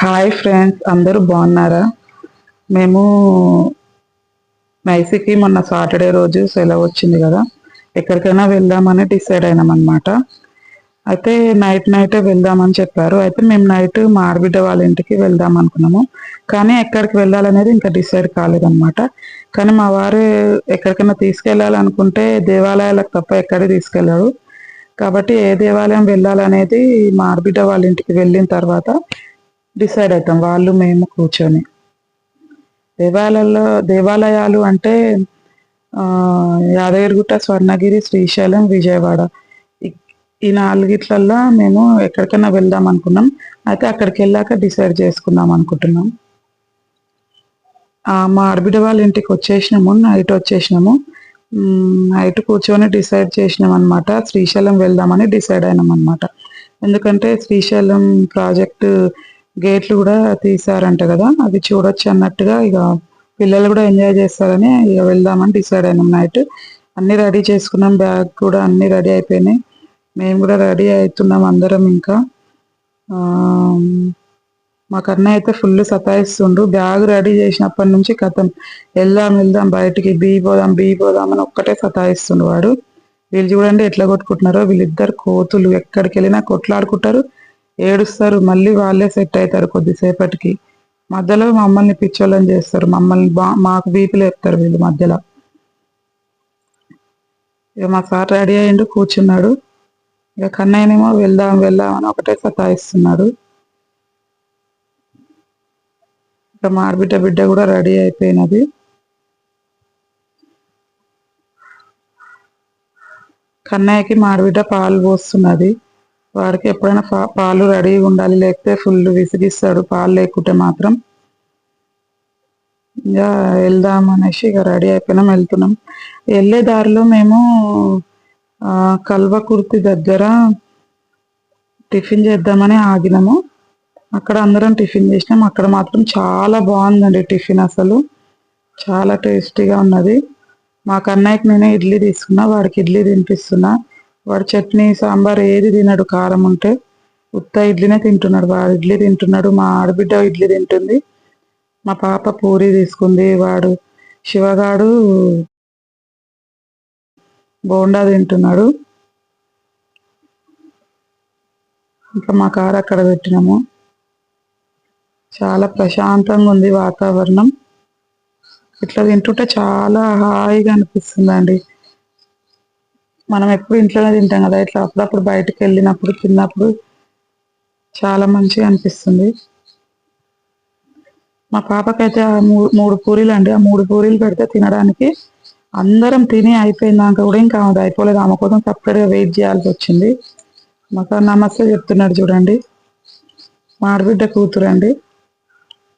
Hi friends అందరూ బాగున్నారా? మేము నైసికి మొన్న సాటర్డే రోజు సెలవు వచ్చింది కదా. ఎక్కడికైనా వెళ్దామని డిసైడ్ అయినాం అనమాట అయితే నైట్ నైటే వెళ్దామని చెప్పారు. అయితే మేము నైట్ మా వాళ్ళ ఇంటికి వెళ్దాం అనుకున్నాము. కానీ ఎక్కడికి వెళ్ళాలనేది ఇంకా డిసైడ్ కాలేదన్నమాట. కానీ మా వారు ఎక్కడికైనా తీసుకెళ్ళాలనుకుంటే దేవాలయాలకు తప్ప ఎక్కడికి తీసుకెళ్ళాడు కాబట్టి ఏ దేవాలయం వెళ్ళాలనేది మా వాళ్ళ ఇంటికి వెళ్ళిన తర్వాత డిసైడ్ అవుతాం. వాళ్ళు మేము కూర్చొని. దేవాలయాల్లో దేవాలయాలు అంటే యాదగిరిగుట్ట స్వర్ణగిరి శ్రీశైలం విజయవాడ. ఈ- నాలుగిట్లల్లో మేము ఎక్కడికైనా వెళ్దాం అనుకున్నాం. అయితే అక్కడికి వెళ్ళాక డిసైడ్ చేసుకుందాం అనుకుంటున్నాం. మా ఆడబిడ్డ వాళ్ళ ఇంటికి వచ్చేసినాము. నైట్ వచ్చేసినాము. నైట్ కూర్చొని డిసైడ్ చేసినాం అనమాట శ్రీశైలం వెళ్దామని డిసైడ్ అయినాం అనమాట ఎందుకంటే శ్రీశైలం ప్రాజెక్టు గేట్లు కూడా తీసారంట కదా అది చూడొచ్చు అన్నట్టుగా ఇక పిల్లలు కూడా ఎంజాయ్ చేస్తారని ఇక వెళ్దామని డిసైడ్ అయినాం నైట్. అన్ని రెడీ చేసుకున్నాం బ్యాగ్ కూడా అన్ని రెడీ అయిపోయినాయి. మేము కూడా రెడీ అవుతున్నాం అందరం ఇంకా. మా కన్నయ్య అయితే ఫుల్ సతాయిస్తుండు బ్యాగ్ రెడీ చేసినప్పటి నుంచి కథం వెళ్దాం వెళ్దాం బయటికి బీ పోదాం బీ పోదాం అని ఒక్కటే సతాయిస్తుండు వాడు. వీళ్ళు చూడండి ఎట్లా కొట్టుకుంటున్నారో వీళ్ళిద్దరు కోతులు ఎక్కడికి వెళ్ళినా కొట్లాడుకుంటారు. ఏడుస్తారు. మళ్ళీ వాళ్ళే సెట్ అవుతారు కొద్దిసేపటికి. మధ్యలో మమ్మల్ని పిచ్చోళ్ళని చేస్తారు. మమ్మల్ని బా మాకు బీపీ ఎత్తారు వీళ్ళు మధ్యలో. ఇక మా సార్ రెడీ అయ్యిండు కూర్చున్నాడు. ఇక కన్నయ్యనేమో వెళ్దాం వెళ్దాం అని ఒకటే సతాయిస్తున్నాడు. ఇక మా బిడ్డ కూడా రెడీ అయిపోయినది. కన్నయ్యకి మా పాలు పోస్తున్నది. వాడికి ఎప్పుడైనా పా- పాలు రెడీగా ఉండాలి లేకపోతే ఫుల్ విసిగిస్తాడు పాలు లేకుంటే మాత్రం. ఇంకా వెళ్దాం అనేసి ఇక రెడీ అయిపోయినాం వెళ్తున్నాం. వెళ్ళే దారిలో మేము కల్వకుర్తి దగ్గర టిఫిన్ చేద్దామని ఆగినాము. అక్కడ అందరం టిఫిన్ చేసినాం. అక్కడ మాత్రం చాలా బాగుందండి టిఫిన్ అసలు. చాలా టేస్టీగా ఉన్నది. మా కన్నయ్యకి నేనే ఇడ్లీ తీసుకున్నా వాడికి ఇడ్లీ తినిపిస్తున్నా. వాడు చట్నీ సాంబార్ ఏది తినడు కారం ఉంటే ఉత్త ఇడ్లీనే తింటున్నాడు వాడు ఇడ్లీ తింటున్నాడు మా ఆడబిడ్డ ఇడ్లీ తింటుంది మా పాప పూరి తీసుకుంది వాడు శివగాడు బోండా తింటున్నాడు. ఇంకా మా కారు అక్కడ పెట్టినాము. చాలా ప్రశాంతంగా ఉంది వాతావరణం. ఇట్లా తింటుంటే చాలా హాయిగా అనిపిస్తుందండి. మనం ఎప్పుడు ఇంట్లోనే తింటాం కదా ఇట్లా అప్పుడప్పుడు బయటకు వెళ్ళినప్పుడు తిన్నప్పుడు చాలా మంచిగా అనిపిస్తుంది. మా పాపకైతే ఆ మూడు మూడు పూరీలు అండి ఆ మూడు పూరీలు పెడితే తినడానికి అందరం తిని అయిపోయిందాక కూడా ఇంకా అది అయిపోలేదు. ఆమె కోసం సపరేట్గా వెయిట్ చేయాల్సి వచ్చింది. మాకు నమస్తే చెప్తున్నాడు చూడండి. మాడబిడ్డ కూతురండి.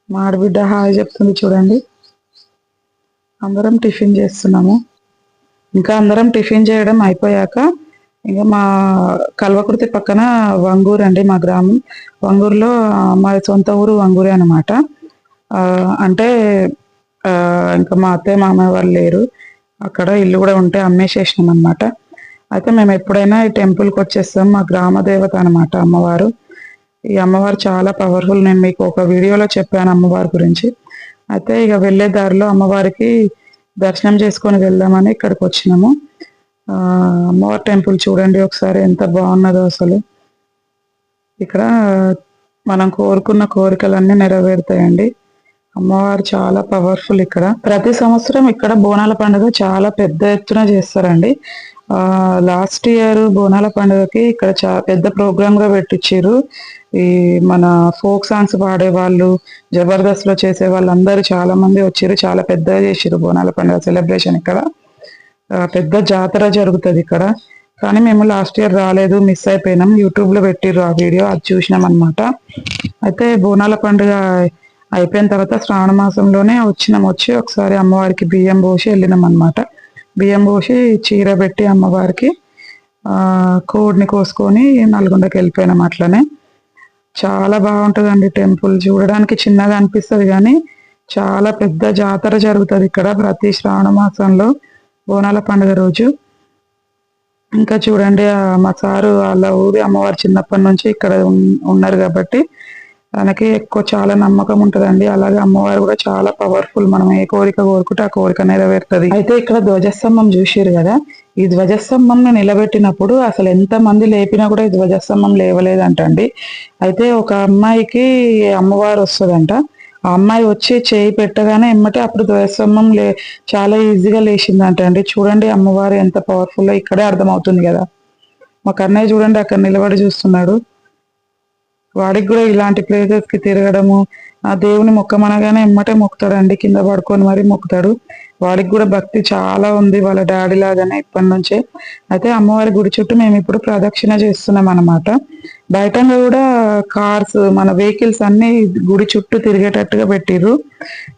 మాడబిడ్డ హాయ్ చెప్తుంది చూడండి. అందరం టిఫిన్ చేస్తున్నాము. ఇంకా అందరం టిఫిన్ చేయడం అయిపోయాక ఇంకా మా కల్వకుర్తి పక్కన వంగూరు అండి మా గ్రామం. వంగూరులో మా సొంత ఊరు వంగూరే అనమాట అంటే ఇంకా మా అత్తయ్య మామయ్య వాళ్ళు లేరు. అక్కడ ఇల్లు కూడా ఉంటే అమ్మేసేసినాం అనమాట అయితే మేము ఎప్పుడైనా ఈ టెంపుల్కి వచ్చేస్తాం. మా గ్రామ దేవత అనమాట అమ్మవారు. ఈ అమ్మవారు చాలా పవర్ఫుల్. నేను మీకు ఒక వీడియోలో చెప్పాను అమ్మవారి గురించి. అయితే ఇక వెళ్ళే దారిలో అమ్మవారికి దర్శనం చేసుకొని వెళ్దామని ఇక్కడికి వచ్చినాము. ఆ, అమ్మవారి టెంపుల్ చూడండి ఒకసారి ఎంత బాగున్నదో అసలు. ఇక్కడ మనం కోరుకున్న కోరికలన్నీ నెరవేరుతాయండి. అమ్మవారు చాలా పవర్ఫుల్ ఇక్కడ. ప్రతి సంవత్సరం ఇక్కడ బోనాల పండుగ చాలా పెద్ద ఎత్తున చేస్తారండి. లాస్ట్ ఇయర్ బోనాల పండుగకి ఇక్కడ చా పెద్ద ప్రోగ్రామ్గా పెట్టించారు ఈ మన ఫోక్ సాంగ్స్ పాడే వాళ్ళు జబర్దస్త్లో చేసే వాళ్ళందరూ చాలా మంది వచ్చారు. చాలా పెద్దగా చేసారు బోనాల పండుగ సెలబ్రేషన్ ఇక్కడ. పెద్ద జాతర జరుగుతుంది ఇక్కడ. కానీ మేము లాస్ట్ ఇయర్ రాలేదు మిస్ అయిపోయినాం. యూట్యూబ్లో పెట్టిర్రు ఆ వీడియో అది చూసినాం అనమాట అయితే బోనాల పండుగ అయిపోయిన తర్వాత శ్రావణ మాసంలోనే వచ్చినాం వచ్చి ఒకసారి అమ్మవారికి బియ్యం పోసి వెళ్ళినాం అనమాట బియ్యం పోసి చీర పెట్టి అమ్మవారికి కోడిని కోసుకొని నల్గొండకి వెళ్ళిపోయినాం అట్లనే. చాలా బాగుంటుందండి టెంపుల్. చూడడానికి చిన్నగా అనిపిస్తుంది కానీ చాలా పెద్ద జాతర జరుగుతుంది ఇక్కడ ప్రతి శ్రావణ మాసంలో బోనాల పండుగ రోజు. ఇంకా చూడండి మా సారు వాళ్ళ ఊరి అమ్మవారు చిన్నప్పటి నుంచి ఇక్కడ ఉన్- ఉన్నారు కాబట్టి తనకి ఎక్కువ చాలా నమ్మకం ఉంటదండి. అలాగే అమ్మవారు కూడా చాలా పవర్ఫుల్ మనం ఏ కోరిక కోరుకుంటే ఆ కోరిక నెరవేరుతుంది. అయితే ఇక్కడ ధ్వజస్తంభం చూసారు కదా? ఈ ధ్వజస్తంభం నిలబెట్టినప్పుడు అసలు ఎంత మంది లేపినా కూడా ఈ ధ్వజస్తంభం లేవలేదంటండి. అయితే ఒక అమ్మాయికి అమ్మవారు వస్తుందంట. ఆ అమ్మాయి వచ్చి చేయి పెట్టగానే ఎమ్మటే అప్పుడు ధ్వజస్తంభం లే చాలా ఈజీగా లేచిందంట అండి చూడండి అమ్మవారు ఎంత పవర్ఫుల్ ఇక్కడే అర్థమవుతుంది కదా. మా కన్నయ్య చూడండి అక్కడ నిలబడి చూస్తున్నాడు. వాడికి కూడా ఇలాంటి ప్లేసెస్కి తిరగడము ఆ దేవుని మొక్కమనగానే ఎమ్మటే మొక్కుతాడండి కింద పడుకొని మరీ మొక్కుతాడు. వాడికి కూడా భక్తి చాలా ఉంది వాళ్ళ డాడీ లాగానే ఇప్పటి నుంచే. అయితే అమ్మవారి గుడి చుట్టూ మేము ఇప్పుడు ప్రదక్షిణ చేస్తున్నాం అన్నమాట. బయటంగా కూడా కార్స్ మన వెహికల్స్ అన్ని గుడి చుట్టూ తిరిగేటట్టుగా పెట్టిర్రు.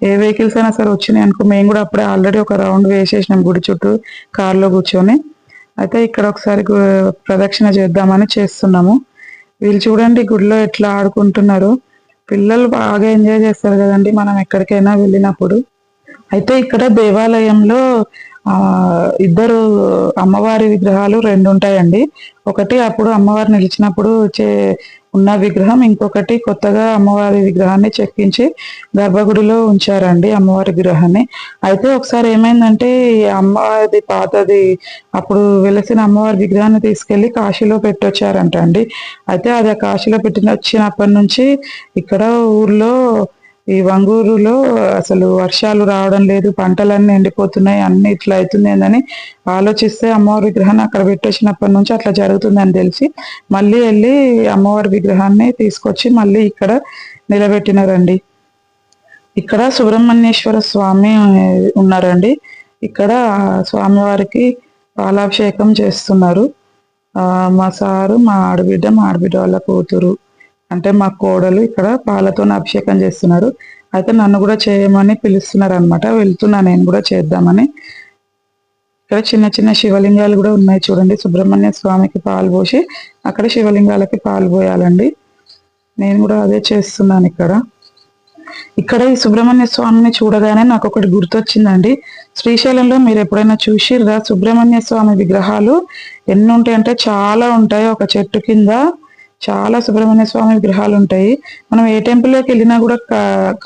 ఏ వెహికల్స్ అయినా సరే వచ్చినాయి అనుకో మేము కూడా అప్పుడే ఆల్రెడీ ఒక రౌండ్ వేసేసినాం గుడి చుట్టూ కార్లో కూర్చొని. అయితే ఇక్కడ ఒకసారి ప్రదక్షిణ చేద్దామని చేస్తున్నాము. వీళ్ళు చూడండి గుడిలో ఎట్లా ఆడుకుంటున్నారు. పిల్లలు బాగా ఎంజాయ్ చేస్తారు కదండి మనం ఎక్కడికైనా వెళ్ళినప్పుడు. అయితే ఇక్కడ దేవాలయంలో ఆ ఇద్దరు అమ్మవారి విగ్రహాలు రెండు ఉంటాయండి. ఒకటి అప్పుడు అమ్మవారు నిలిచినప్పుడు చే ఉన్న విగ్రహం ఇంకొకటి కొత్తగా అమ్మవారి విగ్రహాన్ని చెక్కించి గర్భగుడిలో ఉంచారండి అమ్మవారి విగ్రహాన్ని. అయితే ఒకసారి ఏమైందంటే అమ్మవారిది పాతది అప్పుడు వెలసిన అమ్మవారి విగ్రహాన్ని తీసుకెళ్ళి కాశీలో పెట్టొచ్చారంట అండి అయితే అది కాశీలో పెట్టిన వచ్చినప్పటి నుంచి ఇక్కడ ఊర్లో ఈ వంగూరులో అసలు వర్షాలు రావడం లేదు పంటలన్నీ ఎండిపోతున్నాయి అన్ని ఇట్లా అవుతుంది ఆలోచిస్తే అమ్మవారి విగ్రహాన్ని అక్కడ పెట్టేసినప్పటి నుంచి అట్లా జరుగుతుందని తెలిసి మళ్ళీ వెళ్ళి అమ్మవారి విగ్రహాన్ని తీసుకొచ్చి మళ్ళీ ఇక్కడ నిలబెట్టినారండి. ఇక్కడ సుబ్రహ్మణ్యేశ్వర స్వామి ఉన్నారండి. ఇక్కడ స్వామివారికి పాలాభిషేకం చేస్తున్నారు. మా సారు మా ఆడబిడ్డ మా ఆడబిడ్డ వాళ్ళ కూతురు. అంటే మా కోడలు ఇక్కడ పాలతో అభిషేకం చేస్తున్నారు. అయితే నన్ను కూడా చేయమని పిలుస్తున్నారు అనమాట వెళ్తున్నా నేను కూడా చేద్దామని. ఇక్కడ చిన్న చిన్న శివలింగాలు కూడా ఉన్నాయి చూడండి. సుబ్రహ్మణ్య స్వామికి పాలు పోసి అక్కడ శివలింగాలకి పాలు పోయాలండి. నేను కూడా అదే చేస్తున్నాను ఇక్కడ. ఇక్కడ ఈ సుబ్రహ్మణ్య స్వామిని చూడగానే నాకు ఒకటి గుర్తొచ్చిందండి. శ్రీశైలంలో మీరు ఎప్పుడైనా చూసిర్రా సుబ్రహ్మణ్య స్వామి విగ్రహాలు? ఎన్ని ఉంటాయంటే చాలా ఉంటాయి. ఒక చెట్టు కింద చాలా సుబ్రహ్మణ్య స్వామి విగ్రహాలు ఉంటాయి మనం ఏ టెంపుల్లోకి వెళ్ళినా కూడా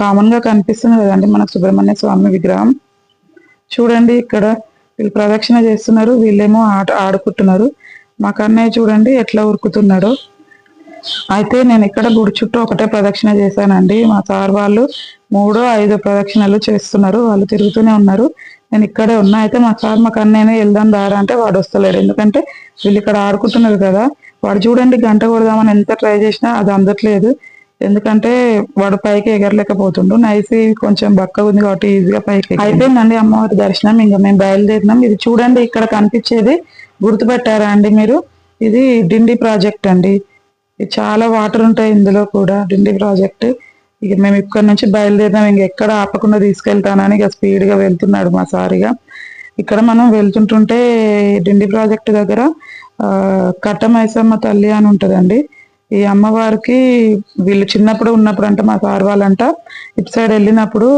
కామన్గా కనిపిస్తుంది కదండి మనకు సుబ్రహ్మణ్య స్వామి విగ్రహం. చూడండి ఇక్కడ వీళ్ళు ప్రదక్షిణ చేస్తున్నారు వీళ్ళేమో ఆట ఆడుకుంటున్నారు. మా కన్నయ్య చూడండి ఎట్లా ఉరుకుతున్నాడో. అయితే నేను ఇక్కడ గుడి చుట్టూ ఒకటే ప్రదక్షిణ చేశానండి. మా సార్ వాళ్ళు మూడో ఐదో ప్రదక్షిణలు చేస్తున్నారు వాళ్ళు తిరుగుతూనే ఉన్నారు. నేను ఇక్కడే ఉన్నా. అయితే మా సార్ మా కన్నయ్యనే వెళ్దాం దారా అంటే వాడు వస్తలేడు. ఎందుకంటే వీళ్ళు ఇక్కడ ఆడుకుంటున్నారు కదా. వాడు చూడండి గంట కొడదామని ఎంత ట్రై చేసినా అది అందట్లేదు. ఎందుకంటే వాడు పైకి ఎగరలేకపోతుండు. నైసి కొంచెం బక్కగా ఉంది కాబట్టి ఈజీగా పైకి అయిపోయిందండి అమ్మవారి దర్శనం. ఇంకా మేము బయలుదేరినాం. ఇది చూడండి ఇక్కడ కనిపించేది గుర్తుపెట్టారా అండి మీరు? ఇది డిండి ప్రాజెక్ట్ అండి. ఇది చాలా వాటర్ ఉంటాయి ఇందులో కూడా డిండి ప్రాజెక్ట్. ఇక మేము ఇక్కడ నుంచి బయలుదేరినాం. ఇంక ఎక్కడ ఆపకుండా తీసుకెళ్తానని ఇక స్పీడ్గా వెళ్తున్నాడు మా సారిగా. ఇక్కడ మనం వెళ్తుంటుంటే డిండి ప్రాజెక్ట్ దగ్గర కట్టమైసమ్మ తల్లి అని ఉంటుందండి. ఈ అమ్మవారికి వీళ్ళు చిన్నప్పుడు ఉన్నప్పుడు అంటే మా సార్ వాళ్ళంట. ఇటు సైడ్ వెళ్ళినప్పుడు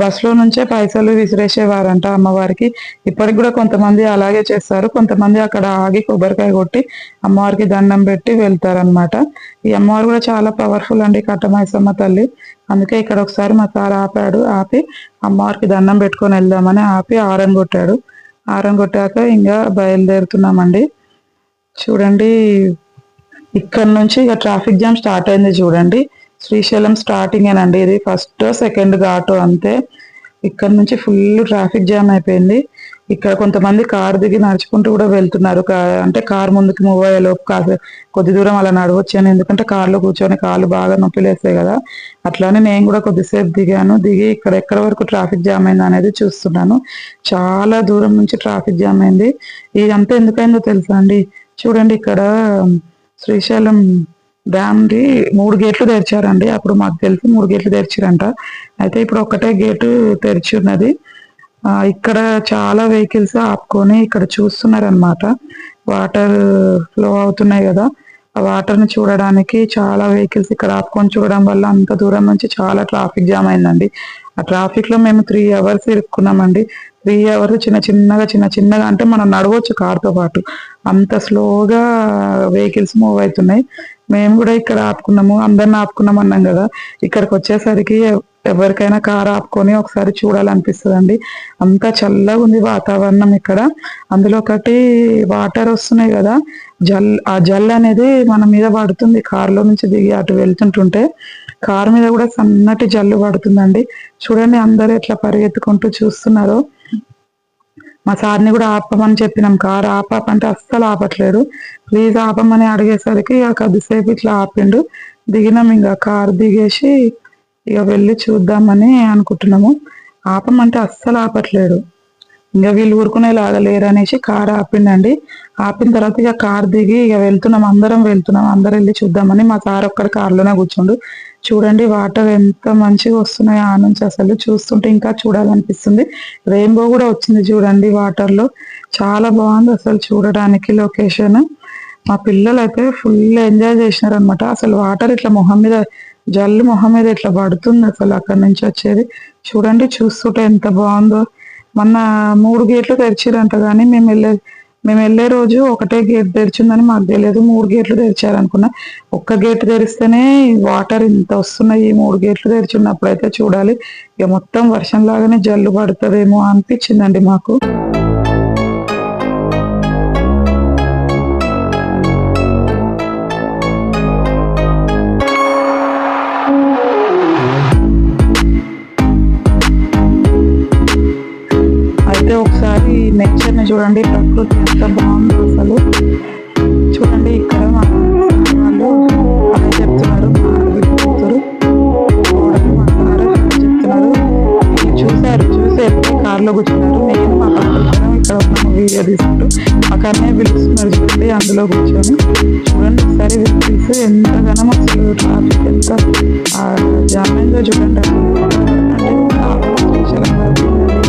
బస్సులో నుంచే పైసలు విసిరేసేవారంట అమ్మవారికి. ఇప్పటికి కూడా కొంతమంది అలాగే చేస్తారు. కొంతమంది అక్కడ ఆగి కొబ్బరికాయ కొట్టి అమ్మవారికి దండం పెట్టి వెళ్తారనమాట ఈ అమ్మవారు కూడా చాలా పవర్ఫుల్ అండి కట్టమైసమ్మ తల్లి. అందుకే ఇక్కడ ఒకసారి మా సార్ ఆపాడు ఆపి అమ్మవారికి దండం పెట్టుకొని వెళ్దామని ఆపి ఆరం కొట్టాడు. ఆరం కొట్టాక ఇంకా బయలుదేరుతున్నామండి. చూడండి ఇక్కడ నుంచి ఇక ట్రాఫిక్ జామ్ స్టార్ట్ అయింది చూడండి. శ్రీశైలం స్టార్టింగ్ అండి ఇది. ఫస్ట్ సెకండ్ ఘాటు అంతే. ఇక్కడ నుంచి ఫుల్ ట్రాఫిక్ జామ్ అయిపోయింది. ఇక్కడ కొంతమంది కార్ దిగి నడుచుకుంటూ కూడా వెళ్తున్నారు. కా- అంటే కార్ ముందుకు మూవ్ అయ్యేలోపు కాస్త కొద్ది దూరం అలా నడవచ్చాను ఎందుకంటే కార్లో కూర్చొని కాళ్ళు బాగా నొప్పి లేస్తాయి కదా. అట్లానే నేను కూడా కొద్దిసేపు దిగాను. దిగి ఇక్కడ ఎక్కడ వరకు ట్రాఫిక్ జామ్ అయింది అనేది చూస్తున్నాను. చాలా దూరం నుంచి ట్రాఫిక్ జామ్ అయింది. ఇదంతా ఎందుకైందో తెలుసా అండి? చూడండి ఇక్కడ శ్రీశైలం డ్యామ్ ది మూడు గేట్లు తెరిచారండి. అప్పుడు మాకు తెలిసి మూడు గేట్లు తెరిచారంట. అయితే ఇప్పుడు ఒకటే గేటు తెరిచి ఉన్నది ఆ, ఇక్కడ చాలా వెహికల్స్ ఆపుకొని ఇక్కడ చూస్తున్నారనమాట వాటర్ ఫ్లో అవుతున్నాయి కదా. ఆ వాటర్ని చూడడానికి చాలా వెహికల్స్ ఇక్కడ ఆపుకొని చూడడం వల్ల అంత దూరం నుంచి చాలా ట్రాఫిక్ జామ్ అయిందండి. ఆ ట్రాఫిక్లో మేము త్రీ అవర్స్ ఇరుక్కున్నామండి. త్రీ అవర్స్ చిన్న చిన్నగా చిన్న చిన్నగా అంటే మనం నడవచ్చు కార్తో పాటు. అంత స్లోగా వెహికల్స్ మూవ్ అవుతున్నాయి. మేము కూడా ఇక్కడ ఆపుకున్నాము. అందరిని ఆపుకున్నాం అన్నాం కదా. ఇక్కడికి వచ్చేసరికి ఎవరికైనా కార్ ఆపుకొని ఒకసారి చూడాలనిపిస్తుంది అండి అంతా చల్లగా ఉంది వాతావరణం ఇక్కడ. అందులో ఒకటి వాటర్ వస్తున్నాయి కదా. జల్ ఆ జల్ అనేది మన మీద పడుతుంది. కారులో నుంచి దిగి అటు వెళ్తుంటుంటే కారు మీద కూడా సన్నటి జల్లు పడుతుందండి. చూడండి అందరూ ఎట్లా పరిగెత్తుకుంటూ చూస్తున్నారు. మా సార్ని కూడా ఆపమని చెప్పినాం. కారు ఆపంటే అస్సలు ఆపట్లేడు ప్లీజ్ ఆపమని అడిగేసరికి ఇక కొద్దిసేపు ఇట్లా ఆపిండు. దిగినాం ఇంకా కారు దిగేసి ఇక వెళ్ళి చూద్దామని అనుకుంటున్నాము. ఆపమంటే అస్సలు ఆపట్లేడు ఇంకా వీళ్ళు ఊరుకునేలాగా లేరు అనేసి కారు ఆపిండండి. ఆపిన తర్వాత ఇక కారు దిగి ఇక వెళ్తున్నాం. అందరం వెళ్తున్నాం. అందరం వెళ్ళి చూద్దామని మా సార్ ఒక్కడ కారులోనే కూర్చుండు. చూడండి వాటర్ ఎంత మంచిగా వస్తున్నాయో ఆ నుంచి అసలు చూస్తుంటే ఇంకా చూడాలనిపిస్తుంది. రెయిన్బో కూడా వచ్చింది చూడండి వాటర్లో. చాలా బాగుంది అసలు చూడడానికి లొకేషన్ మా పిల్లలు అయితే ఫుల్ ఎంజాయ్ చేసినారు అనమాట అసలు వాటర్ ఇట్లా మొహం మీద జల్లు మొహం మీద ఇట్లా పడుతుంది అసలు అక్కడ నుంచి వచ్చేది. చూడండి చూస్తుంటే ఎంత బాగుందో. మొన్న మూడు గేట్లు తెరిచిరంట కానీ మేము వెళ్ళే మేము వెళ్ళే రోజు ఒకటే గేట్ తెరిచిందని మాకు తెలియదు. మూడు గేట్లు తెరిచారనుకున్నా. ఒక్క గేట్ తెరిస్తేనే వాటర్ ఇంత వస్తున్నాయి. ఈ మూడు గేట్లు తెరిచున్నప్పుడు అయితే చూడాలి. ఇక మొత్తం వర్షం లాగానే జల్లు పడుతుందేమో అనిపించిందండి మాకు. అయితే ఒకసారి నేచర్ చూడండి. ప్రకృతి మా కన్నయ్య పిలుస్తున్నారు చూడండి అందులో కూర్చొని. చూడండి ఒకసారి పిలిచి ఎంతగానో అసలు ట్రాఫిక్ ఎంత జామ్ అయిందో చూడండి. అంటే ఆల్మోస్ట్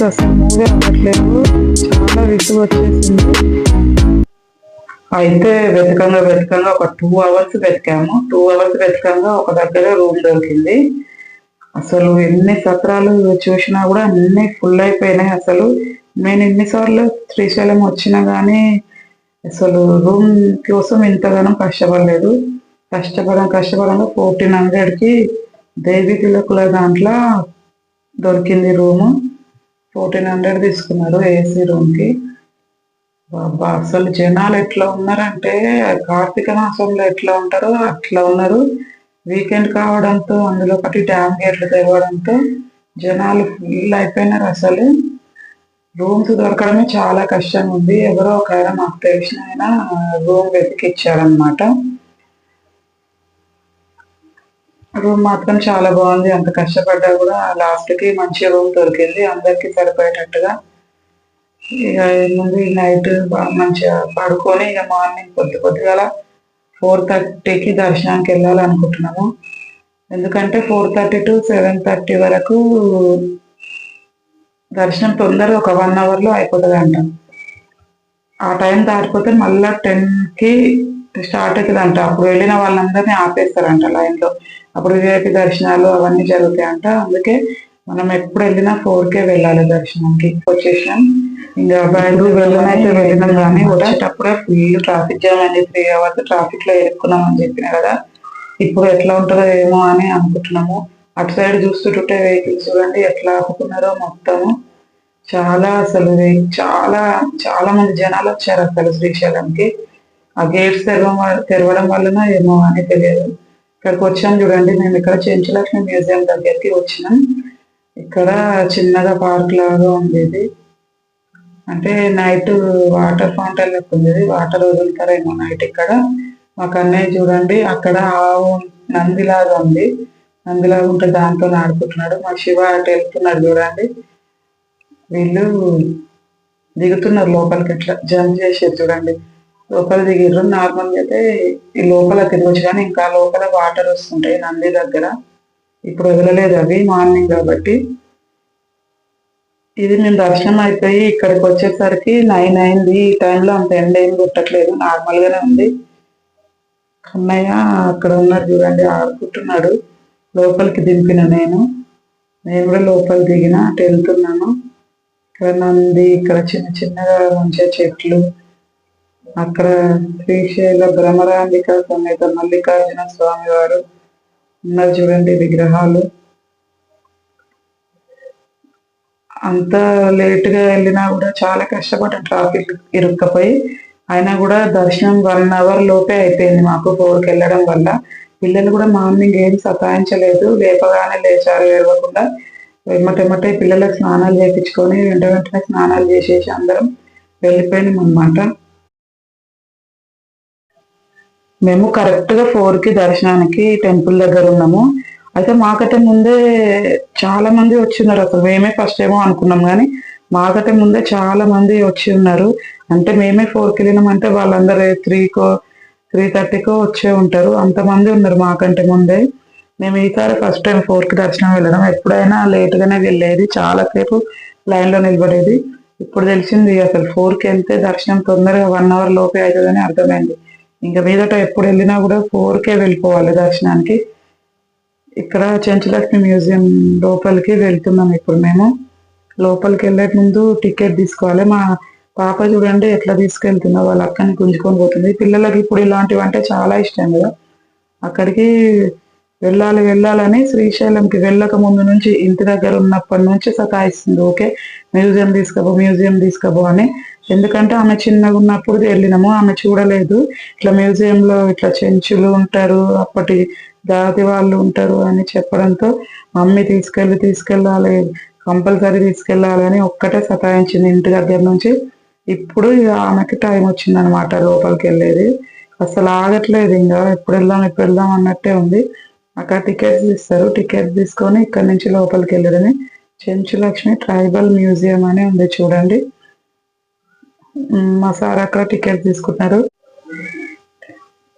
వెహికల్స్ అసలు మూవే అవ్వట్లేదు చాలా విసుగు వచ్చేసింది అయితే వెతకంగా వెతకంగా ఒక టూ అవర్స్ వెతికాము. టూ అవర్స్ వెతకంగా ఒక దగ్గర రూమ్ దొరికింది. అసలు ఎన్ని సత్రాలు చూసినా కూడా అన్ని ఫుల్ అయిపోయినాయి అసలు. నేను ఎన్నిసార్లు శ్రీశైలం వచ్చినా కానీ అసలు రూమ్ కోసం ఇంతగానో కష్టపడలేదు. కష్టపడం కష్టపడంగా ఫోర్టీన్ హండ్రెడ్కి దేవి తిలకుల దాంట్లో దొరికింది రూమ్ ఫోర్టీన్ హండ్రెడ్ తీసుకున్నారు ఏసీ రూమ్కి బాబా అసలు జనాలు ఎట్లా ఉన్నారంటే కార్తీక మాసంలో ఎట్లా ఉంటారో అట్లా ఉన్నారు. వీకెండ్ కావడంతో అందులో ఒకటి డ్యామ్ గేట్లు తెరవడంతో జనాలు ఫుల్ అయిపోయినారు అసలు. రూమ్స్ దొరకడమే చాలా కష్టంగా ఉంది. ఎవరో ఒక ఆయన మాకు తెలిసిన ఆయన రూమ్ వెతికిచ్చారనమాట రూమ్ మాత్రం చాలా బాగుంది. అంత కష్టపడ్డా కూడా లాస్ట్కి మంచి రూమ్ దొరికింది. అందరికి సరిపోయేటట్టుగా. ఇక ముందు నైట్ మంచిగా పడుకొని ఇక మార్నింగ్ పొద్దు పొద్దుగాల ఫోర్ థర్టీకి దర్శనానికి వెళ్ళాలి అనుకుంటున్నాము ఎందుకంటే four thirty to seven thirty వరకు దర్శనం తొందరగా ఒక వన్ అవర్లో అయిపోతుంది అంట ఆ టైం దాటిపోతే మళ్ళా టెన్కి స్టార్ట్ అవుతుంది అంట అప్పుడు వెళ్ళిన వాళ్ళందరినీ ఆపేస్తారంట లైన్లో అప్పుడు విఐపి దర్శనాలు అవన్నీ జరుగుతాయంట. అందుకే మనం ఎప్పుడు వెళ్ళినా ఫోర్ కే వెళ్ళాలి దర్శనంకి. వచ్చేసాం ఇంకా బయలుదేరి వెళ్ళనైతే వెళ్ళినాం కానీ వచ్చేటప్పుడే ఫుల్ ట్రాఫిక్ జామ్ అయింది త్రీ అవర్స్ ట్రాఫిక్లో ఇరుక్కున్నాం అని చెప్పిన కదా. ఇప్పుడు ఎట్లా ఉంటుందో ఏమో అని అనుకుంటున్నాము. అటు సైడ్ చూస్తుంటే వెహికల్స్ చూడండి ఎట్లా ఆపుకున్నారో మొత్తము. చాలా అసలు చాలా చాలా మంది జనాలు వచ్చారు అసలు శ్రీశైలంకి. ఆ గేట్స్ తెరవడం తెరవడం వలన ఏమో అని తెలియదు. ఇక్కడికి వచ్చాను చూడండి మేము ఇక్కడ చెంచులక్ష్మి మ్యూజియం దగ్గరికి వచ్చినాం. ఇక్కడ చిన్నగా పార్క్ లాగా ఉండేది అంటే నైట్ వాటర్ ఫౌంటైన్ లెక్క ఉంది వాటర్ వదులుతారేమో నైట్ ఇక్కడ. మాకు అన్నయ్య చూడండి అక్కడ ఆవు నందిలాగా ఉంది. నందిలాగా ఉంటే దాంతో ఆడుకుంటున్నాడు. మా శివ అటు వెళ్తున్నాడు చూడండి. వీళ్ళు దిగుతున్నారు లోపలికి ఇట్లా జంప్ చేసేది చూడండి. లోపల దిగిర్రు. నార్మల్గా అయితే ఈ లోపల తిరగచ్చు కానీ ఇంకా లోపల వాటర్ వస్తుంటాయి నంది దగ్గర. ఇప్పుడు వదలలేదు అవి మార్నింగ్ కాబట్టి. ఇది మేము దర్శనం అయిపోయి ఇక్కడికి వచ్చేసరికి నైన్ అయింది. ఈ టైంలో అంత ఎండ ఏం కొట్టట్లేదు. నార్మల్గానే ఉంది. కన్నయ్య అక్కడ ఉన్నారు చూడండి ఆడుకుంటున్నాడు. లోపలికి దింపిన నేను. నేను కూడా లోపలికి దిగిన. అటు వెళ్తున్నాను. ఇక్కడ నంది ఇక్కడ చిన్న చిన్నగా మంచిగా చెట్లు. అక్కడ శ్రీశైల భ్రమరాంబిక సమేత మల్లికార్జున స్వామి వారు ఉన్నారు చూడండి విగ్రహాలు. అంత లేటుగా వెళ్ళినా కూడా చాలా కష్టపడ్డాం ట్రాఫిక్ ఇరుక్కపోయి అయినా కూడా దర్శనం వన్ అవర్ లోపే అయిపోయింది మాకు ఫోర్కి వెళ్ళడం వల్ల. పిల్లలు కూడా మార్నింగ్ ఏం సతాయించలేదు లేపగానే లేచారు ఏడవకుండా వెమ్మటెమ్మటే పిల్లలకు స్నానాలు చేయించుకొని వెంట వెంటనే స్నానాలు చేసేసి అందరం వెళ్ళిపోయినాం అనమాట మేము కరెక్ట్గా ఫోర్కి దర్శనానికి టెంపుల్ దగ్గర ఉన్నాము. అయితే మాకంటే ముందే చాలా మంది వచ్చిన్నారు అసలు మేమే ఫస్ట్ ఏమో అనుకున్నాం కానీ మాకంటే ముందే చాలా మంది వచ్చి ఉన్నారు. అంటే మేమే ఫోర్కి వెళ్ళినామంటే వాళ్ళందరూ త్రీకో త్రీ థర్టీకో వచ్చే ఉంటారు. అంతమంది ఉన్నారు మాకంటే ముందే. మేము ఈసారి ఫస్ట్ టైం ఫోర్కి దర్శనం వెళ్ళడం. ఎప్పుడైనా లేట్గానే వెళ్ళేది. చాలాసేపు లైన్లో నిలబడేది. ఇప్పుడు తెలిసింది అసలు ఫోర్కి వెళ్తే దర్శనం తొందరగా వన్ అవర్ లోపే అవుతుందని అర్థమైంది. ఇంకా మీదట ఎప్పుడు వెళ్ళినా కూడా ఫోర్కే వెళ్ళిపోవాలి దర్శనానికి. ఇక్కడ చెంచులక్ష్మి మ్యూజియం లోపలికి వెళ్తున్నాం ఇప్పుడు మేము. లోపలికి వెళ్ళే ముందు టికెట్ తీసుకోవాలి. మా పాప చూడండి ఎట్లా తీసుకెళ్తుందో వాళ్ళ అక్కని గుంజుకొని పోతుంది. పిల్లలకి ఇప్పుడు ఇలాంటివి అంటే చాలా ఇష్టం కదా. అక్కడికి వెళ్ళాలి వెళ్ళాలని శ్రీశైలంకి వెళ్ళక ముందు నుంచి ఇంటి దగ్గర ఉన్నప్పటి నుంచి సతాయిస్తుంది. ఓకే మ్యూజియం తీసుకోబో మ్యూజియం తీసుకోబో అని ఎందుకంటే ఆమె చిన్నగా ఉన్నప్పుడు వెళ్ళినాము ఆమె చూడలేదు. ఇట్లా మ్యూజియంలో ఇట్లా చెంచులు ఉంటారు అప్పటి జాతి వాళ్ళు ఉంటారు అని చెప్పడంతో మమ్మీ తీసుకెళ్ళి తీసుకెళ్ళాలి కంపల్సరీ తీసుకెళ్ళాలి అని ఒక్కటే సతాయించింది ఇంటి దగ్గర నుంచి. ఇప్పుడు ఇక ఆమెకి టైం వచ్చిందనమాట లోపలికి వెళ్ళేది. అసలు ఆగట్లేదు ఇంకా ఎప్పుడు వెళ్దాం ఎప్పుడు వెళ్దాం అన్నట్టే ఉంది. అక్కడ టికెట్స్ ఇస్తారు టికెట్స్ తీసుకొని ఇక్కడ నుంచి లోపలికి వెళ్ళడమే. చెంచు లక్ష్మి ట్రైబల్ మ్యూజియం అని ఉంది చూడండి. ఉమ్, మా సార్ అక్కడ టికెట్ తీసుకుంటున్నారు.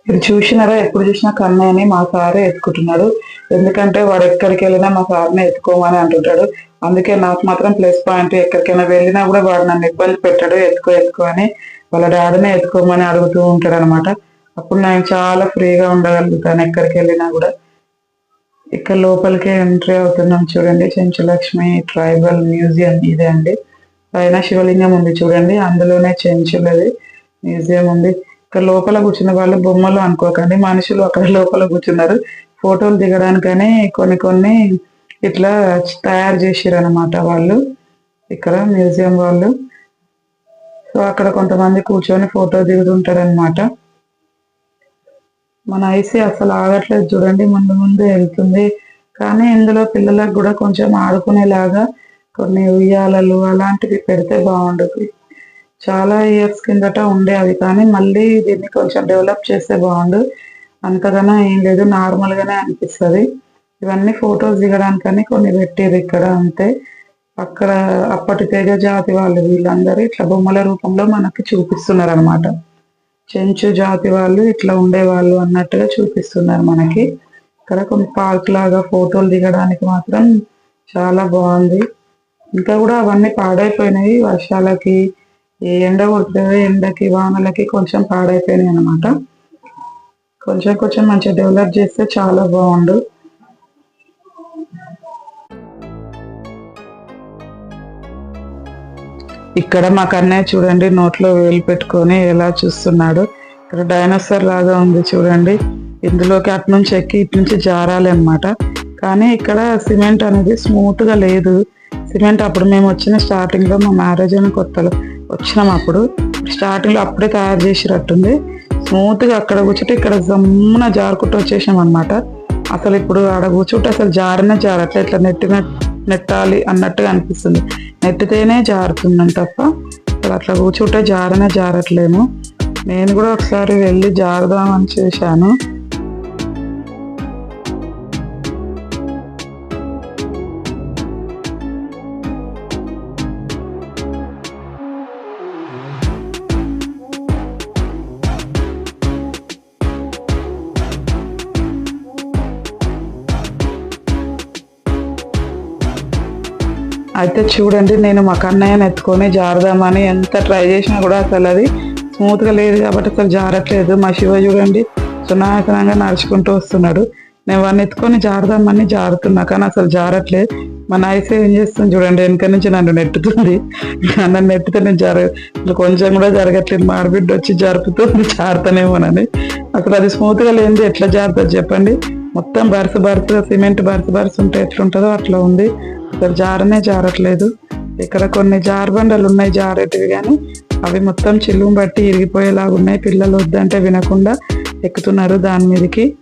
మీరు చూసినారా ఎప్పుడు చూసినా కన్నయ్యని మా సారే ఎత్తుకుంటున్నాడు. ఎందుకంటే వాడు ఎక్కడికి వెళ్ళినా మా సార్ని ఎత్తుకోమని అంటుంటాడు. అందుకే నాకు మాత్రం ప్లస్ పాయింట్ ఎక్కడికైనా వెళ్ళినా కూడా వాడు నన్ను ఇబ్బంది పెట్టాడు ఎత్తుకో ఎత్తుకో అని వాళ్ళ డాడీనే ఎత్తుకోమని అడుగుతూ ఉంటాడు అనమాట అప్పుడు నేను చాలా ఫ్రీగా ఉండగలుగుతాను ఎక్కడికి వెళ్ళినా కూడా. ఇక్కడ లోపలికే ఎంట్రీ అవుతున్నాం చూడండి చెంచులక్ష్మి ట్రైబల్ మ్యూజియం ఇదే అండి పైన శివలింగం ఉంది చూడండి అందులోనే చెంచులది మ్యూజియం ఉంది. ఇక్కడ లోపల కూర్చున్న వాళ్ళు బొమ్మలు అనుకోకండి మనుషులు అక్కడ లోపల కూర్చున్నారు. ఫోటోలు దిగడానికనే కొన్ని కొన్ని ఇట్లా తయారు చేసారు అనమాట వాళ్ళు ఇక్కడ మ్యూజియం వాళ్ళు. సో అక్కడ కొంతమంది కూర్చొని ఫోటో దిగుతుంటారనమాట మన ఐసీ అసలు ఆగట్లేదు చూడండి ముందు ముందు వెళ్తుంది. కానీ ఇందులో పిల్లలకు కూడా కొంచెం ఆడుకునేలాగా కొన్ని ఉయ్యాలలు అలాంటివి పెడితే బాగుండదు. చాలా ఇయర్స్ కిందట ఉండే అవి కానీ మళ్ళీ దీన్ని కొంచెం డెవలప్ చేస్తే బాగుండు. అంతగానో ఏం లేదు నార్మల్గానే అనిపిస్తుంది. ఇవన్నీ ఫొటోస్ దిగడానికని కొన్ని పెట్టేది ఇక్కడ అంతే. అక్కడ అప్పటి తెగ జాతి వాళ్ళు వీళ్ళందరూ ఇట్లా బొమ్మల రూపంలో మనకి చూపిస్తున్నారు అనమాట చెంచు జాతి వాళ్ళు ఇట్లా ఉండేవాళ్ళు అన్నట్టుగా చూపిస్తున్నారు మనకి. ఇక్కడ కొన్ని పార్క్ లాగా ఫోటోలు దిగడానికి మాత్రం చాలా బాగుంది. ఇంకా కూడా అవన్నీ పాడైపోయినాయి. వర్షాలకి ఏ ఎండ కొడుతుంది ఎండకి వానలకి కొంచెం పాడైపోయినాయి అన్నమాట. కొంచెం కొంచెం మంచిగా డెవలప్ చేస్తే చాలా బాగుండు. ఇక్కడ మా కన్నయ్య చూడండి నోట్లో వేలు పెట్టుకొని ఎలా చూస్తున్నాడు. ఇక్కడ డైనోసార్ లాగా ఉంది చూడండి. ఇందులోకి అటు నుంచి ఎక్కి ఇటు నుంచి జారాలి అనమాట కానీ ఇక్కడ సిమెంట్ అనేది స్మూత్గా లేదు. సిమెంట్ అప్పుడు మేము వచ్చిన స్టార్టింగ్లో మా మ్యారేజ్ అయిన కొత్తలో వచ్చినాం అప్పుడు. స్టార్టింగ్లో అప్పుడే తయారు చేసినట్టుంది స్మూత్గా అక్కడ కూర్చుంటే ఇక్కడ జమ్మున జారుకుంటూ వచ్చేసాం అనమాట అసలు ఇప్పుడు ఆడ కూర్చుంటే అసలు జారిన జారట్లే ఇట్లా నెట్టిన నెట్టాలి అన్నట్టుగా అనిపిస్తుంది. నెట్టితేనే జారుతుంది తప్ప అసలు అట్లా కూర్చుంటే జారిన జారట్లేము. నేను కూడా ఒకసారి వెళ్ళి జారుదామని చూశాను. అయితే చూడండి నేను మా కన్నయ్యను ఎత్తుకొని జారదామని ఎంత ట్రై చేసినా కూడా అసలు అది స్మూత్గా లేదు కాబట్టి అసలు జారట్లేదు. మా శివ చూడండి సునాయసనంగా నడుచుకుంటూ వస్తున్నాడు. నేను వాడిని ఎత్తుకొని జారుదామని జారుతున్నా కానీ అసలు జారట్లేదు. మా నైస్ ఏం చేస్తుంది చూడండి వెనక నుంచి నన్ను నెట్టుతుంది. నన్ను నెట్టితే నేను జర కొంచెం కూడా జరగట్లేదు. మా ఆడబిడ్డ వచ్చి జరుపుతుంది జారుతానేమోనని. అసలు అది స్మూత్గా లేనిది ఎట్లా జారుతుంది చెప్పండి? మొత్తం బరుస బరుస సిమెంట్ బరుస బరుస ఉంటే ఎట్లుంటుందో అట్లా ఉంది. అసలు జారనే జారట్లేదు. ఇక్కడ కొన్ని జారబండలు ఉన్నాయి జారేటివి కానీ అవి మొత్తం చిల్లుం బట్టి ఇరిగిపోయేలాగా ఉన్నాయి. పిల్లలు వద్దంటే వినకుండా ఎక్కుతున్నారు దాని మీదకి.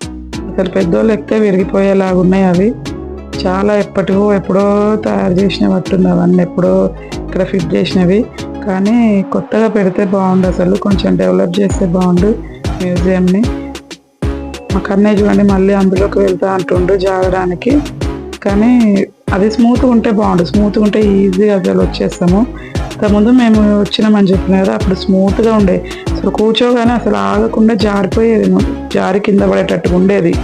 అసలు పెద్దోళ్ళు ఎక్కితే విరిగిపోయేలాగా ఉన్నాయి అవి. చాలా ఎప్పటికో ఎప్పుడో తయారు చేసినవి అట్టుంది అవన్నీ ఎప్పుడో ఇక్కడ ఫిట్ చేసినవి. కానీ కొత్తగా పెడితే బాగుండు అసలు కొంచెం డెవలప్ చేస్తే బాగుండు మ్యూజియంని. మా కన్నయ్య చూడండి మళ్ళీ అందులోకి వెళ్తా అంటుండు జారడానికి. కానీ అది స్మూత్గా ఉంటే బాగుండు. స్మూత్గా ఉంటే ఈజీగా అసలు వచ్చేస్తాము. ముందు మేము వచ్చినామని చెప్పిన కదా అప్పుడు స్మూత్గా ఉండే. అసలు కూర్చోగానే అసలు ఆగకుండా జారిపోయేది జారి కింద పడేటట్టుగా ఉండేది.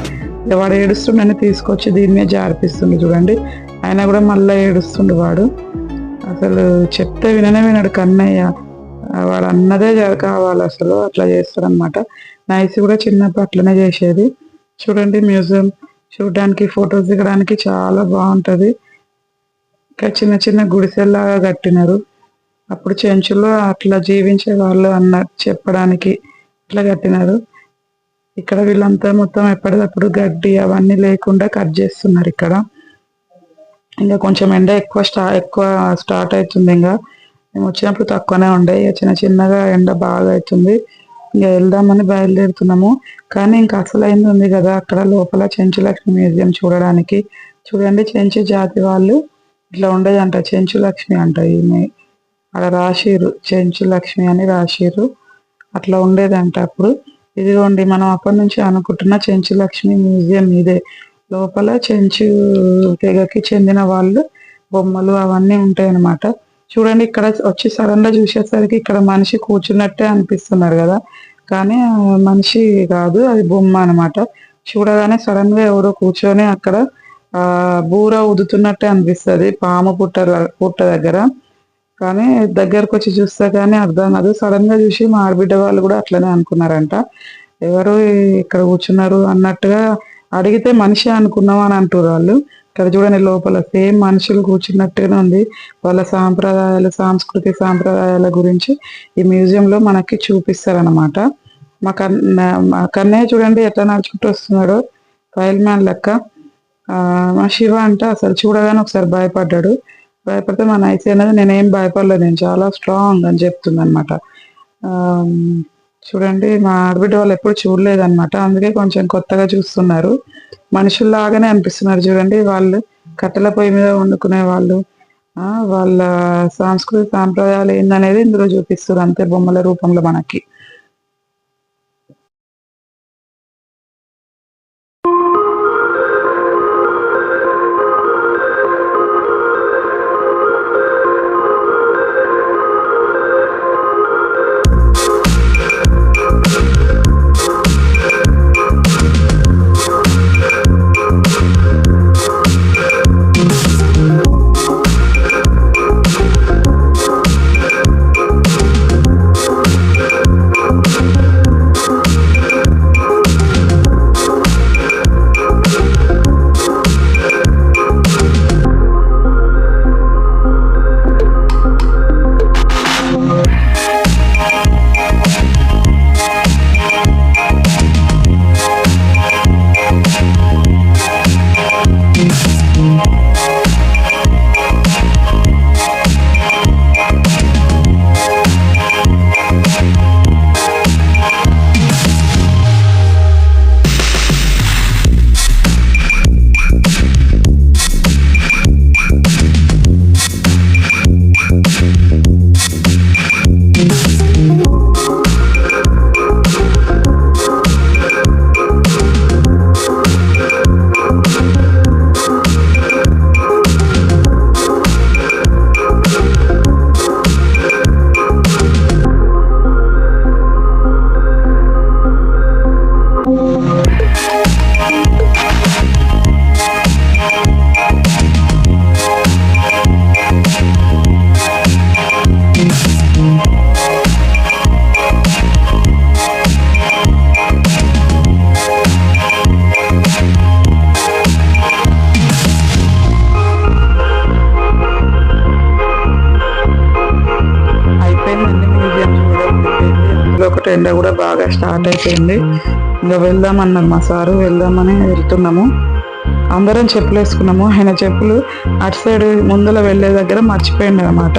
వాడు ఏడుస్తుండని తీసుకొచ్చి దీని మీద జారిపిస్తుండు చూడండి. ఆయన కూడా మళ్ళీ ఏడుస్తుండు వాడు. అసలు చెప్తే విననే వినాడు కన్నయ్య. వాడు అన్నదే కావాలి అసలు. అట్లా చేస్తారనమాట నైస్ కూడా చిన్నప్పుడు అట్లనే చేసేది. చూడండి మ్యూజియం. చూడడానికి ఫోటో దిగడానికి చాలా బాగుంటది. ఇంకా చిన్న చిన్న గుడిసెల్లాగా కట్టినారు. అప్పుడు చెంచులో అట్లా జీవించే వాళ్ళు అన్న చెప్పడానికి ఇట్లా కట్టినారు. ఇక్కడ వీళ్ళంతా మొత్తం ఎప్పటికప్పుడు గడ్డి అవన్నీ లేకుండా కట్ చేస్తున్నారు ఇక్కడ. ఇంకా కొంచెం ఎండ ఎక్కువ స్టా ఎక్కువ స్టార్ట్ అవుతుంది ఇంకా. మేము వచ్చినప్పుడు తక్కువనే ఉండే. చిన్న చిన్నగా ఎండ బాగా అవుతుంది. ఇంకా వెళ్దామని బయలుదేరుతున్నాము. కానీ ఇంకా అసలైంది ఉంది కదా అక్కడ లోపల చెంచులక్ష్మి మ్యూజియం చూడడానికి. చూడండి చెంచు జాతి వాళ్ళు ఇట్లా ఉండేదంట చెంచులక్ష్మి అంట ఈమె. అక్కడ రాసిర్రు చెంచులక్ష్మి అని రాసిర్రు అట్లా ఉండేదంట అప్పుడు. ఇదిగోండి మనం అప్పటి నుంచి అనుకుంటున్న చెంచులక్ష్మి మ్యూజియం ఇదే. లోపల చెంచు తెగకి చెందిన వాళ్ళు బొమ్మలు అవన్నీ ఉంటాయి అన్నమాట చూడండి ఇక్కడ వచ్చి సడన్గా చూసేసరికి ఇక్కడ మనిషి కూర్చున్నట్టే అనిపిస్తున్నారు కదా. కానీ మనిషి కాదు అది బొమ్మ అన్నమాట. చూడగానే సడన్గా ఎవరో కూర్చొని అక్కడ ఆ బూర ఉదుతున్నట్టే అనిపిస్తుంది పాము పుట్ట పుట్ట దగ్గర. కానీ దగ్గరకు వచ్చి చూస్తే కానీ అర్థం కాదు. సడన్గా చూసి మా ఆడబిడ్డ వాళ్ళు కూడా అట్లనే అనుకున్నారంట. ఎవరు ఇక్కడ కూర్చున్నారు అన్నట్టుగా అడిగితే మనిషి అనుకున్నాం అని అంటారు వాళ్ళు. ఇక్కడ చూడండి లోపల సేమ్ మనుషులు కూర్చున్నట్టుగానే ఉంది. వాళ్ళ సాంప్రదాయాలు సాంస్కృతిక సాంప్రదాయాల గురించి ఈ మ్యూజియంలో మనకి చూపిస్తారనమాట మా కన్న మా కన్నయ్య చూడండి ఎట్లా నడుచుకుంటూ వస్తున్నాడో. ఫైల్ మ్యాన్ లెక్క. మా శివ అంటే అసలు చూడగానే ఒకసారి భయపడ్డాడు. భయపడితే మా నైస్ అనేది నేనేం భయపడలేదు. నేను చాలా స్ట్రాంగ్ అని చెప్తుంది అనమాట చూడండి మా ఆడబిడ్డ వాళ్ళు ఎప్పుడు చూడలేదన్నమాట. అందుకే కొంచెం కొత్తగా చూస్తున్నారు. మనుషుల్లాగానే అనిపిస్తున్నారు చూడండి వాళ్ళు కట్టెల పొయ్యి మీద వండుకునే వాళ్ళు. వాళ్ళ సాంస్కృతిక సాంప్రదాయాలు ఏందనేది ఇందులో చూపిస్తారు అంతే బొమ్మల రూపంలో మనకి. స్టార్ట్ అయిపోయింది. ఇంకా వెళ్దామన్నారు మా సారు. వెళ్దామని వెళ్తున్నాము. అందరం చెప్పులు వేసుకున్నాము. ఆయన చెప్పులు అటు సైడ్ ముందర వెళ్ళే దగ్గర మర్చిపోయింది అనమాట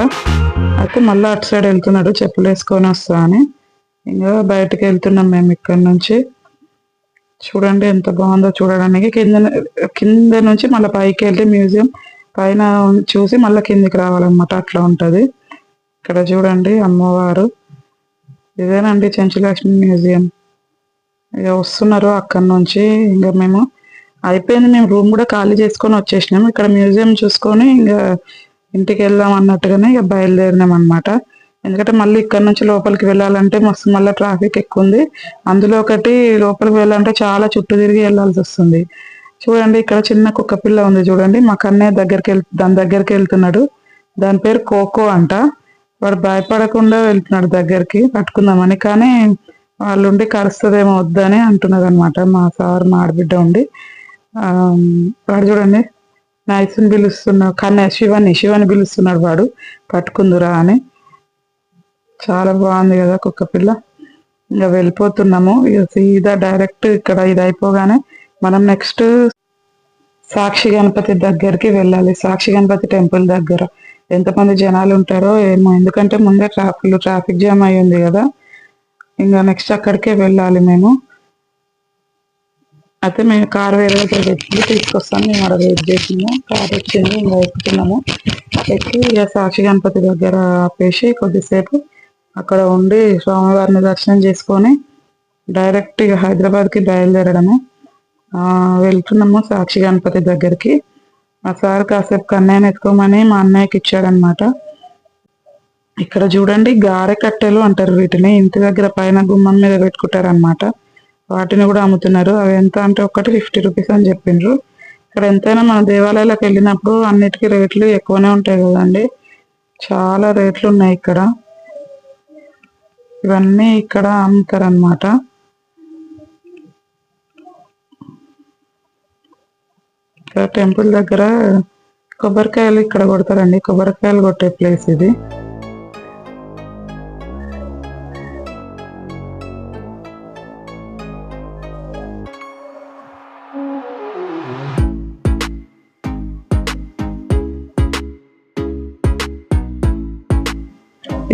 అయితే మళ్ళీ అటు సైడ్ వెళ్తున్నాడు. చెప్పులు వేసుకొని వస్తా అని. ఇంకా బయటకు వెళ్తున్నాం మేము ఇక్కడ నుంచి. చూడండి ఎంత బాగుందో చూడడానికి. కింద కింద నుంచి మళ్ళీ పైకి వెళ్తే మ్యూజియం పైన చూసి మళ్ళీ కిందికి రావాలన్నమాట. అట్లా ఉంటుంది. ఇక్కడ చూడండి అమ్మవారు. ఇదేనండి చెంచులక్ష్మి మ్యూజియం. ఇక వస్తున్నారు అక్కడి నుంచి ఇంకా మేము. అయిపోయింది మేము రూమ్ కూడా ఖాళీ చేసుకొని వచ్చేసినాం. ఇక్కడ మ్యూజియం చూసుకొని ఇంకా ఇంటికి వెళ్దాం అన్నట్టుగానే ఇక బయలుదేరినాం అనమాట ఎందుకంటే మళ్ళీ ఇక్కడ నుంచి లోపలికి వెళ్ళాలంటే మస్తు మళ్ళీ ట్రాఫిక్ ఎక్కువ ఉంది. అందులో ఒకటి లోపలికి వెళ్ళాలంటే చాలా చుట్టూ తిరిగి వెళ్ళాల్సి వస్తుంది. చూడండి ఇక్కడ చిన్న కుక్క పిల్ల ఉంది చూడండి. మా కన్నయ్య దగ్గరికి వెళ్ దాని దగ్గరికి వెళ్తున్నాడు. దాని పేరు కోకో అంట. వాడు భయపడకుండా వెళ్తున్నాడు దగ్గరికి పట్టుకుందామని కానీ వాళ్ళు ఉండి కరుస్తుందేమో వద్దని అంటున్నది అనమాట మా సార్ మా ఆడబిడ్డ ఉండి. వాడు చూడండి నైస్ని పిలుస్తున్నాడు. కన్నా శివని శివని పిలుస్తున్నాడు వాడు. పట్టుకుందురా అని. చాలా బాగుంది కదా కుక్క పిల్ల. ఇంకా వెళ్ళిపోతున్నాము. ఇక సీదా డైరెక్ట్ ఇక్కడ ఇది అయిపోగానే మనం నెక్స్ట్ సాక్షి గణపతి దగ్గరికి వెళ్ళాలి. సాక్షి గణపతి టెంపుల్ దగ్గర. ఎంతమంది జనాలు ఉంటారో ఏమో. ఎందుకంటే ముందే ట్రాఫిక్ ట్రాఫిక్ జామ్ అయి ఉంది కదా. ఇంకా నెక్స్ట్ అక్కడికే వెళ్ళాలి మేము. అయితే మేము కార్ వేరే దగ్గర పెట్టి తీసుకొస్తాను మేము అక్కడ వెయిట్ చేసినాము కార్ వచ్చింది. ఇంకా ఎక్కుతున్నాము. ఎక్కి ఇక సాక్షి గణపతి దగ్గర ఆపేసి కొద్దిసేపు అక్కడ ఉండి స్వామివారిని దర్శనం చేసుకొని డైరెక్ట్ ఇక హైదరాబాద్కి బయలుదేరడమే. వెళ్తున్నాము సాక్షి గణపతి దగ్గరికి. మా సార్ కాసేపు కన్నయ్యని ఎత్తుకోమని మా అన్నయ్యకి ఇచ్చాడనమాట ఇక్కడ చూడండి గారె కట్టెలు అంటారు వీటిని. ఇంటి దగ్గర పైన గుమ్మం మీద పెట్టుకుంటారనమాట వాటిని కూడా అమ్ముతున్నారు. అవి ఎంత అంటే ఒకటి ఫిఫ్టీ రూపీస్ అని చెప్పిండ్రు ఇక్కడ ఎంతైనా మన దేవాలయాలకు వెళ్ళినప్పుడు అన్నిటికీ రేట్లు ఎక్కువనే ఉంటాయి కదండి. చాలా రేట్లు ఉన్నాయి ఇక్కడ. ఇవన్నీ ఇక్కడ అమ్ముతారనమాట ఇక్కడ టెంపుల్ దగ్గర కొబ్బరికాయలు ఇక్కడ కొడతారండి. కొబ్బరికాయలు కొట్టే ప్లేస్ ఇది.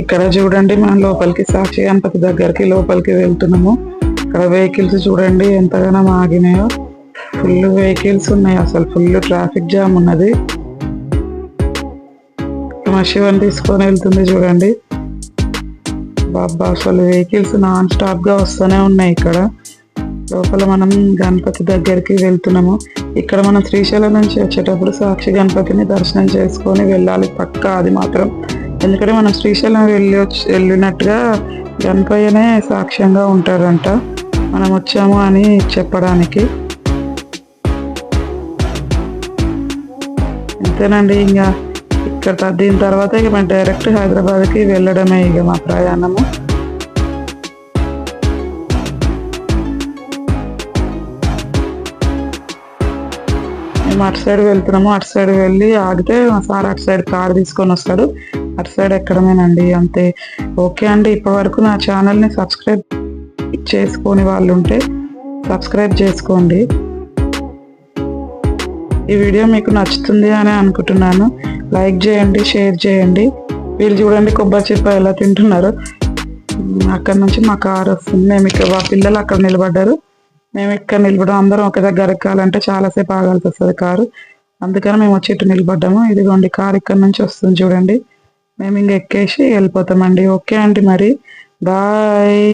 ఇక్కడ చూడండి మనం లోపలికి సాక్షి గణపతి దగ్గరికి లోపలికి వెళ్తున్నాము. ఇక్కడ వెహికల్స్ చూడండి ఎంతగానో ఆగినాయో. ఫుల్ వెహికల్స్ ఉన్నాయి. అసలు ఫుల్ ట్రాఫిక్ జామ్ ఉన్నది. మా శివని తీసుకొని వెళ్తుంది చూడండి. బాబా అసలు వెహికల్స్ నాన్ స్టాప్గా వస్తూనే ఉన్నాయి ఇక్కడ. లోపల మనం గణపతి దగ్గరికి వెళ్తున్నాము. ఇక్కడ మనం శ్రీశైలం నుంచి వచ్చేటప్పుడు సాక్షి గణపతిని దర్శనం చేసుకొని వెళ్ళాలి. పక్కా అది మాత్రం. ఎందుకంటే మనం శ్రీశైలం వెళ్ళి వెళ్ళినట్టుగా గణపయ్యనే సాక్ష్యంగా ఉంటారంట. మనం వచ్చాము అని చెప్పడానికి. అంతేనండి ఇంకా ఇక్కడ దీని తర్వాత ఇక మేము డైరెక్ట్ హైదరాబాద్కి వెళ్ళడమే ఇక మా ప్రయాణము. మేము అటు సైడ్ వెళ్తున్నాము అటు సైడ్ వెళ్ళి ఆగితే మా సార్ అటు సైడ్ కార్ తీసుకొని వస్తాడు. అటు సైడ్ ఎక్కడమేనండి అంతే. ఓకే అండి ఇప్పటివరకు నా ఛానల్ని సబ్స్క్రైబ్ చేసుకొని వాళ్ళు ఉంటే సబ్స్క్రైబ్ చేసుకోండి. ఈ వీడియో మీకు నచ్చుతుంది అని అనుకుంటున్నాను. లైక్ చేయండి షేర్ చేయండి. వీళ్ళు చూడండి కొబ్బరి చిప్ప ఎలా తింటున్నారు. అక్కడ నుంచి మా కార్ వస్తుంది. మేము ఇక్కడ మా పిల్లలు అక్కడ నిలబడ్డారు. మేము ఇక్కడ నిలబడం అందరం ఒక దగ్గర ఎక్కాలంటే చాలాసేపు ఆగాల్సి వస్తుంది కారు. అందుకని మేము వచ్చి ఇటు నిలబడ్డాము. ఇదిగోండి కార్ ఇక్కడ నుంచి వస్తుంది చూడండి. మేము ఇంక ఎక్కేసి వెళ్ళిపోతామండి. ఓకే అండి మరి. బాయ్